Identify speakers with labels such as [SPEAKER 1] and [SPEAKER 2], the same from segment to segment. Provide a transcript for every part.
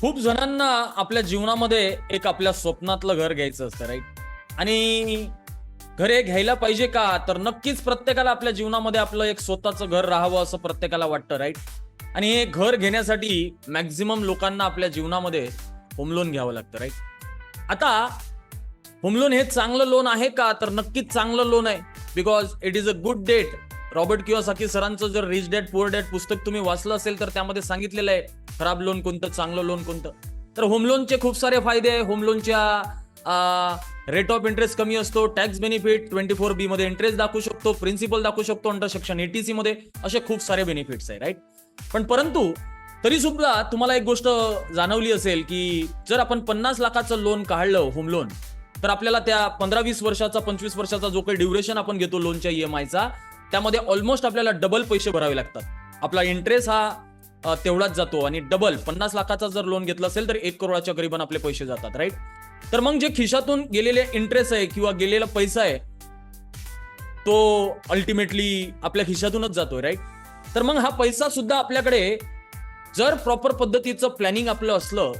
[SPEAKER 1] खूप जणांना आपल्या जीवनामध्ये एक आपल्या स्वप्नातलं घर घ्यायचं असतं राईट आणि घर हे घ्यायला पाहिजे का? तर नक्कीच प्रत्येकाला आपल्या जीवनामध्ये आपलं एक स्वतःचं घर राहावं असं प्रत्येकाला वाटतं राईट आणि हे घर घेण्यासाठी मॅक्झिमम लोकांना आपल्या जीवनामध्ये होम लोन घ्यावं लागतं राईट आता होम लोन हे चांगलं लोन आहे का? तर नक्कीच चांगलं लोन आहे because it is a good debt Robert किंवा साकी सरांचं जर रिच डॅट पुअर डॅट पुस्तक तुम्ही वाचलं असेल तर त्यामध्ये सांगितलेलं आहे खराब लोन कोणतं चांगलं लोन कोणतं. तर होम लोनचे खूप सारे फायदे आहे. होम लोनच्या रेट ऑफ इंटरेस्ट कमी असतो tax benefit twenty four B मध्ये इंटरेस्ट दाखवू शकतो प्रिन्सिपल दाखवू शकतो अंडर सेक्शन एटीसी मध्ये. असे खूप सारे बेनिफिट्स आहे राईट पण परंतु तरी सुद्धा तुम्हाला एक गोष्ट जाणवली असेल की जर आपण पन्नास लाखाचं लोन काढलं होम लोन तर आपल्याला त्या पंधरा वीस वर्षाचा पंचवीस वर्षाचा जो काही ड्युरेशन आपण घेतो लोनच्या ई एम आयचा त्यामध्ये ऑलमोस्ट आपल्याला डबल पैसे भरावे लागतात. आपला इंटरेस्ट हा तेवढाच जातो आणि डबल पन्नास लाखाचा जर लोन घेतलं असेल तर एक करोडाच्या करीबन आपले पैसे जातात राईट तर मग जे खिशातून गेलेले इंटरेस्ट आहे किंवा गेलेला पैसा आहे तो अल्टिमेटली आपल्या खिशातूनच जातोय राईट तर मग हा पैसा सुद्धा आपल्याकडे जर प्रॉपर पद्धतीचं प्लॅनिंग आपलं असलं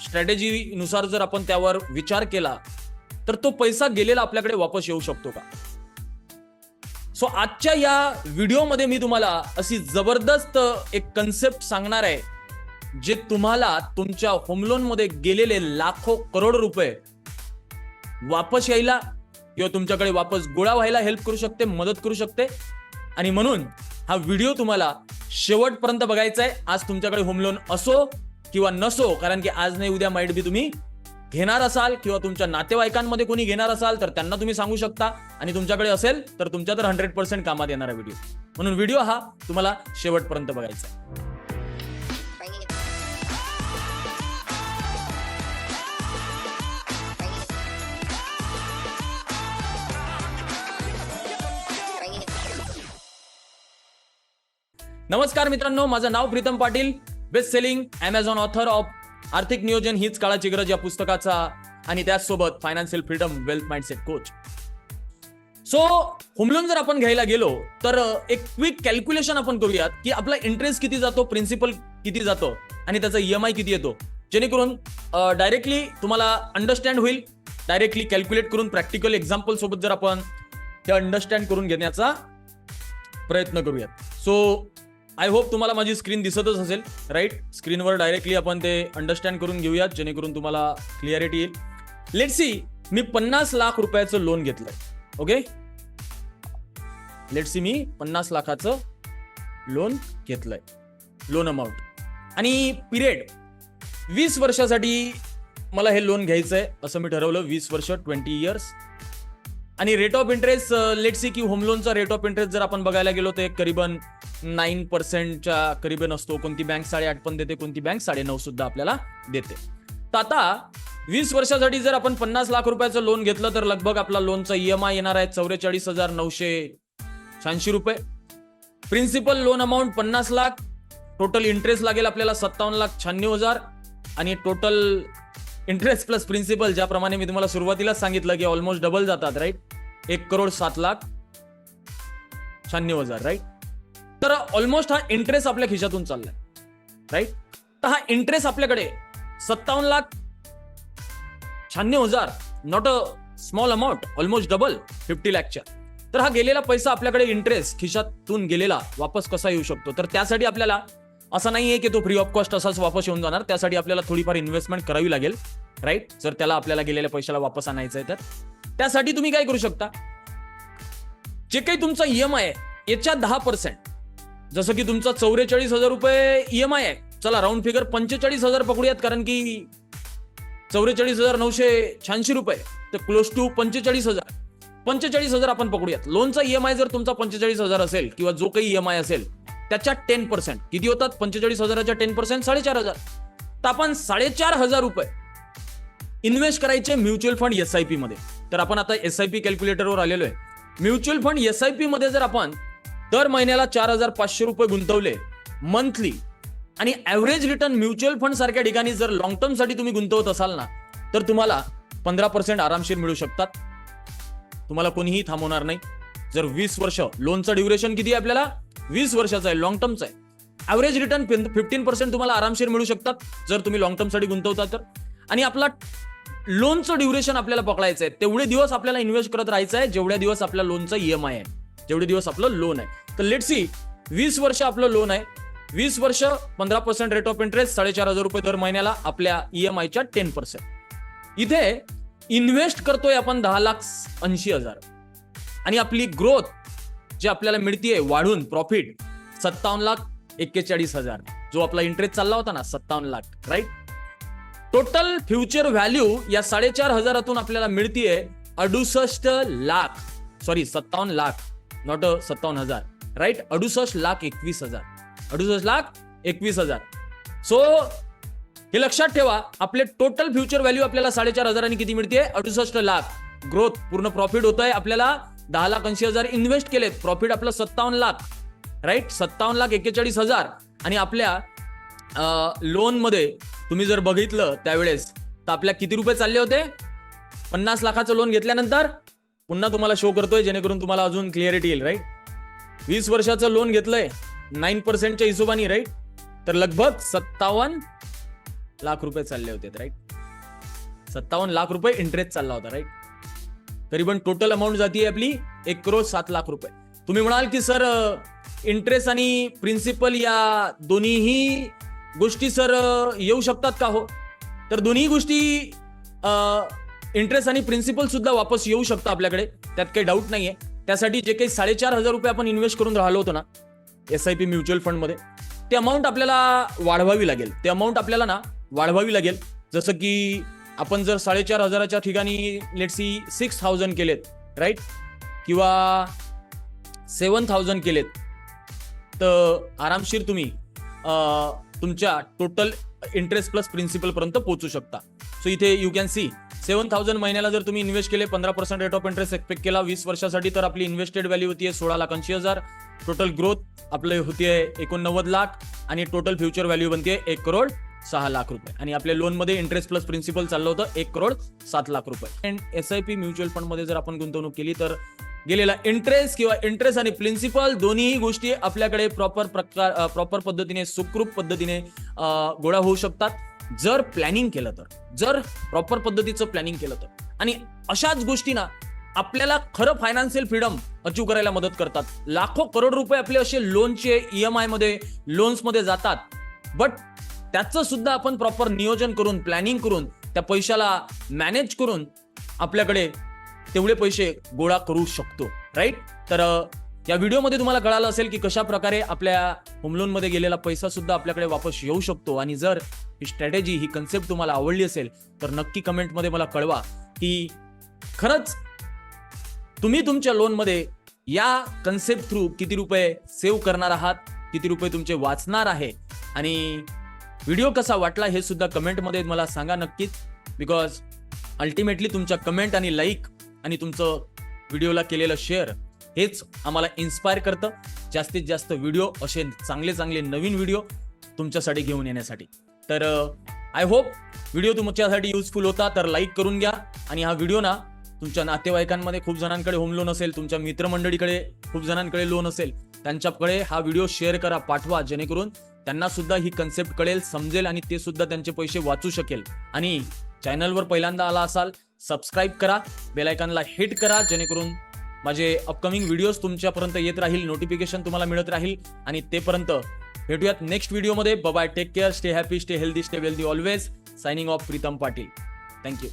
[SPEAKER 1] स्ट्रॅटेजी नुसार जर आपण त्यावर विचार केला तर तो पैसा गेलेला आपल्याकडे वापस येऊ शकतो का? सो आजच्या या व्हिडिओमध्ये मी तुम्हाला अशी जबरदस्त एक कन्सेप्ट सांगणार आहे जे तुम्हाला तुमच्या होम लोनमध्ये गेलेले लाखो करोड रुपये वापस यायला किंवा तुमच्याकडे वापस गोळा व्हायला हेल्प करू शकते मदत करू शकते. आणि म्हणून हा व्हिडिओ तुम्हाला शेवटपर्यंत बघायचा आहे. आज तुमच्याकडे होम लोन असो किंवा नसो कारण की आज नाही उद्या माइट बी तुम्ही घेणार असाल किंवा तुमच्या नातेवाईकांमध्ये कोणी घेणार असाल तर त्यांना तुम्ही सांगू शकता. आणि तुमच्याकडे असेल तर तुमच्या तर हंड्रेड पर्सेंट कामात येणारा व्हिडिओ म्हणून व्हिडिओ हा तुम्हाला शेवटपर्यंत बघायचा नमस्कार मित्रांनो माझं नाव Pritam Patil best selling Amazon author of आर्थिक नियोजन हीच काळाची गरज या पुस्तकाचा आणि त्याचसोबत financial freedom wealth mindset coach so home loan जर आपण घ्यायला गेलो तर एक क्विक कॅल्क्युलेशन आपण करूयात की आपला इंटरेस्ट किती जातो प्रिन्सिपल किती जातो आणि त्याचा ईएमआय किती येतो. जेणेकरून डायरेक्टली तुम्हाला अंडरस्टँड होईल. डायरेक्टली कॅल्क्युलेट करून प्रॅक्टिकल एक्झाम्पल सोबत जर आपण ते अंडरस्टँड करून घेण्याचा प्रयत्न करूयात. सो आय होप तुम्हाला माझी स्क्रीन दिसतच असेल. राईट स्क्रीनवर डायरेक्टली आपण ते अंडरस्टँड करून घेऊयात जेणेकरून तुम्हाला क्लिअरिटी येईल. लेट सी मी पन्नास लाख रुपयाचं लोन घेतलंय. ओके लेट सी मी पन्नास लाखाचं लोन घेतलंय. लोन अमाऊंट आणि पिरियड वीस वर्षासाठी मला हे लोन घ्यायचंय असं मी ठरवलं. वीस वर्ष ट्वेंटी इयर्स आणि rate of interest let see की होम लोनचा रेट ऑफ इंटरेस्ट जर आपण बघायला गेलो तर एक करीबन नाईन पर्सेंटच्या करीबन असतो. कोणती बँक साडेआठ पण देते कोणती बँक साडेनऊ सुद्धा आपल्याला देते. तर आता वीस वर्षासाठी जर आपण पन्नास लाख रुपयाचं लोन घेतलं तर लगभग आपला लोनचा ईएमआय येणार आहे चौवेचाळीस हजार नऊशे शहाऐंशी रुपये. प्रिन्सिपल लोन अमाऊंट पन्नास लाख टोटल इंटरेस्ट लागेल आपल्याला सत्तावन्न लाख शहाण्णव हजार आणि टोटल इंटरेस्ट प्लस प्रिन्सिपल ज्याप्रमाणे मी तुम्हाला सुरुवातीलाच सांगितलं की ऑलमोस्ट डबल जातात राईट एक करोड सात लाख शहाण्णव हजार राईट तर ऑलमोस्ट हा इंटरेस्ट आपल्या खिशातून चाललाय राईट तर हा इंटरेस्ट आपल्याकडे सत्तावन्न लाख शहाण्णव हजार not a small amount almost double fifty लॅकच्या तर हा गेलेला पैसा आपल्याकडे इंटरेस्ट खिशातून गेलेला वापस कसा येऊ शकतो? तर त्यासाठी आपल्याला असं नाहीये की तो फ्री ऑफ कॉस्ट असाच वापस येऊन जाणार. त्यासाठी आपल्याला थोडीफार इन्व्हेस्टमेंट करावी लागेल राईट जर त्याला आपल्याला गेलेल्या पैशाला वापस आणायचं आहे तर. त्यासाठी तुम्ही काय करू शकता? जे काही तुमचा ईएमआय आहे याच्या दहा पर्सेंट जसं की तुमचा चौवेचाळीस हजार रुपये ईएमआय आहे. चला राऊंड फिगर पंचेचाळीस हजार पकडूयात कारण की चौवेचाळीस हजार नऊशे शहाऐंशी रुपये. तर क्लोज टू पंचेचाळीस हजार. पंचेचाळीस हजार आपण पकडूयात. लोनचा ईएमआय जर तुमचा पंचेचाळीस हजार असेल किंवा जो काही ईएमआय असेल त्याच्या टेन पर्सेंट किती होतात? पंचेचाळीस हजाराच्या टेन पर्सेंट साडेचार हजार. तर आपण साडेचार हजार रुपये इन्व्हेस्ट करायचे mutual fund S I P मध्ये. तर आपण आता एस आय पी कॅल्क्युलेटरवर आलेलो आहे. Mutual fund S I P मध्ये जर आपण दर महिन्याला चार हजार पाचशे रुपये गुंतवले मंथली आणि ऍव्हरेज रिटर्न म्युच्युअल फंड सारख्या ठिकाणी जर लॉंग टर्मसाठी तुम्ही गुंतवत असाल ना तर तुम्हाला पंधरा पर्सेंट आरामशीर मिळू शकतात. तुम्हाला कोणीही थांबवणार नाही. जर वीस वर्ष लोनचं ड्युरेशन किती आहे आपल्याला? वीस वर्षाचा आहे लॉंग टर्मचा आहे. ॲव्हरेज रिटर्न फिफ्टीन पर्सेंट तुम्हाला आरामशीर मिळू शकतात जर तुम्ही लॉंग टर्मसाठी गुंतवता तर. आणि आपला लोनचं ड्युरेशन आपल्याला पकडायचं आहे. तेवढे दिवस आपल्याला इन्व्हेस्ट करत राहायचं आहे जेवढ्या दिवस आपल्या लोनचं ईएमआय आहे. जेवढे दिवस आपलं लोन आहे. तर लेट सी वीस वर्ष आपलं लोन आहे. वीस वर्ष पंधरा पर्सेंट रेट ऑफ इंटरेस्ट साडेचार हजार रुपये दर महिन्याला आपल्या ईएमआयच्या टेन पर्सेंट इथे इन्व्हेस्ट करतोय आपण दहा लाख ऐंशी हजार. आणि आपली ग्रोथ जी आपल्याला मिळतीये वाढून प्रॉफिट सत्तावन्न लाख एक्केचाळीस हजार. जो आपला इंटरेस्ट चालला होता ना सत्तावन्न lakh right total future value या साडेचार हजारातून आपल्याला मिळतीये अडुसष्ट लाख सॉरी सत्तावन्न लाख नॉट सत्तावन्न हजार राईट अडुसष्ट लाख एकवीस हजार. अडुसष्ट लाख एकवीस हजार. सो हे लक्षात ठेवा आपले टोटल फ्युचर व्हॅल्यू आपल्याला साडेचार हजारांनी किती मिळते अडुसष्ट लाख. ग्रोथ पूर्ण प्रॉफिट होत आहे आपल्याला दहा लाख ऐंशी हजार इन्व्हेस्ट केलेत. प्रॉफिट आपलं सत्तावन्न लाख. राईट सत्तावन्न लाख एक्केचाळीस हजार. आणि आपल्या लोनमध्ये तुम्ही जर बघितलं त्यावेळेस तर आपल्या किती रुपये चालले होते? पन्नास लाखाचं लोन घेतल्यानंतर पुन्हा तुम्हाला शो करतोय जेणेकरून तुम्हाला अजून क्लिअरिटी येईल राईट वीस वर्षाचं लोन घेतलंय नाईन पर्सेंटच्या हिशोबाने राईट तर लगभग सत्तावन्न लाख रुपये चालले होते राईट सत्तावन्न लाख रुपये इंटरेस्ट चालला होता राईट तरी पण टोटल अमाऊंट जाते आपली एक करोड सात लाख रुपये. तुम्ही म्हणाल की सर इंटरेस्ट आणि प्रिन्सिपल या दोन्हीही गोष्टी सर येऊ शकतात का हो? तर दोन्ही गोष्टी इंटरेस्ट आणि प्रिन्सिपल सुद्धा वापस येऊ शकतं आपल्याकडे. त्यात काही डाऊट नाहीये. त्यासाठी जे काही साडेचार हजार रुपये आपण इन्व्हेस्ट करून राहिलो होतो ना एस आय पी म्युच्युअल फंडमध्ये ते अमाऊंट आपल्याला वाढवावी लागेल. ते अमाऊंट आपल्याला ना वाढवावी लागेल. जसं की आपण जर साडेचार हजाराच्या ठिकाणी लेट सी सिक्स थाउजंड केलेत राईट किंवा सेवन थाउजंड केलेत. तर आरामशीर तुम्ही तुमच्या टोटल इंटरेस्ट प्लस प्रिन्सिपलपर्यंत पोहोचू शकता. सो इथे you can see seven thousand महिन्याला जर तुम्ही इन्व्हेस्ट केले पंधरा percent rate of interest expect केला वीस वर्षासाठी तर आपली इन्व्हेस्टेड व्हॅल्यू होती सोळा लाखांशी हजार. टोटल ग्रोथ आपले आहे एकोणनव्वद लाख आणि टोटल फ्युचर व्हॅल्यू बनते एक करोड सहा लाख रुपये. आणि आपल्या लोनमध्ये इंटरेस्ट प्लस प्रिन्सिपल चाललं होतं एक करोड सात लाख रुपये. And S I P mutual फंडमध्ये जर आपण गुंतवणूक केली तर गेलेला इंटरेस्ट किंवा इंटरेस्ट आणि प्रिन्सिपल दोन्ही गोष्टी आपल्याकडे प्रॉपर प्रकार प्रॉपर पद्धतीने सुखरूप पद्धतीने गोळा होऊ शकतात. जर प्लॅनिंग केलं तर जर प्रॉपर पद्धतीचं प्लॅनिंग केलं तर. आणि अशाच गोष्टींना आपल्याला खरं फायनान्शियल फ्रीडम अचीव करायला मदत करतात. लाखो करोड रुपये आपले असे लोनचे ईएमआयमध्ये लोन्समध्ये जातात. बट त्याचं सुद्धा आपण प्रॉपर नियोजन करून प्लॅनिंग करून त्या पैशाला मॅनेज करून आपल्याकडे तेवढे पैसे गोळा करू शकतो राईट तर या व्हिडिओमध्ये तुम्हाला कळालं असेल की कशा प्रकारे आपल्या होम गेलेला पैसा सुद्धा आपल्याकडे वापस येऊ शकतो. आणि जर ही स्ट्रॅटेजी ही कन्सेप्ट तुम्हाला आवडली असेल तर नक्की कमेंटमध्ये मला कळवा की खरंच तुम्ही तुमच्या लोनमध्ये या कन्सेप्ट थ्रू किती रुपये सेव्ह करणार आहात किती रुपये तुमचे वाचणार आहे. आणि व्हिडिओ कसा वाटला हे सुद्धा कमेंटमध्ये मला सांगा नक्कीच. बिकॉज अल्टिमेटली तुमच्या कमेंट आणि लाईक आणि तुमचं व्हिडिओला केलेलं शेअर हेच आम्हाला इन्स्पायर करतं. जास्तीत जास्त व्हिडिओ असे चांगले चांगले नवीन व्हिडिओ तुमच्यासाठी घेऊन येण्यासाठी. तर uh, आय होप व्हिडिओ तुमच्यासाठी युजफुल होता तर लाईक करून घ्या. आणि हा व्हिडिओ ना तुमच्या नातेवाईकांमध्ये खूप जणांकडे होम लोन असेल तुमच्या मित्रमंडळीकडे खूप जणांकडे लोन असेल त्यांच्याकडे हा व्हिडिओ शेअर करा पाठवा जेणेकरून त्यांना सुद्धा ही कन्सेप्ट कळेल समजेल आणि ते सुद्धा त्यांचे पैसे वाचू शकेल. आणि चॅनलवर पहिल्यांदा आला असाल सबस्क्राईब करा बेलायकनला हिट करा जेणेकरून माझे अपकमिंग व्हिडिओज तुमच्यापर्यंत येत राहील नोटिफिकेशन तुम्हाला मिळत राहील. आणि तेपर्यंत भेटूयात नेक्स्ट व्हिडिओमध्ये bye take care stay happy stay healthy stay wealthy always signing off Pritam Patil. Thank you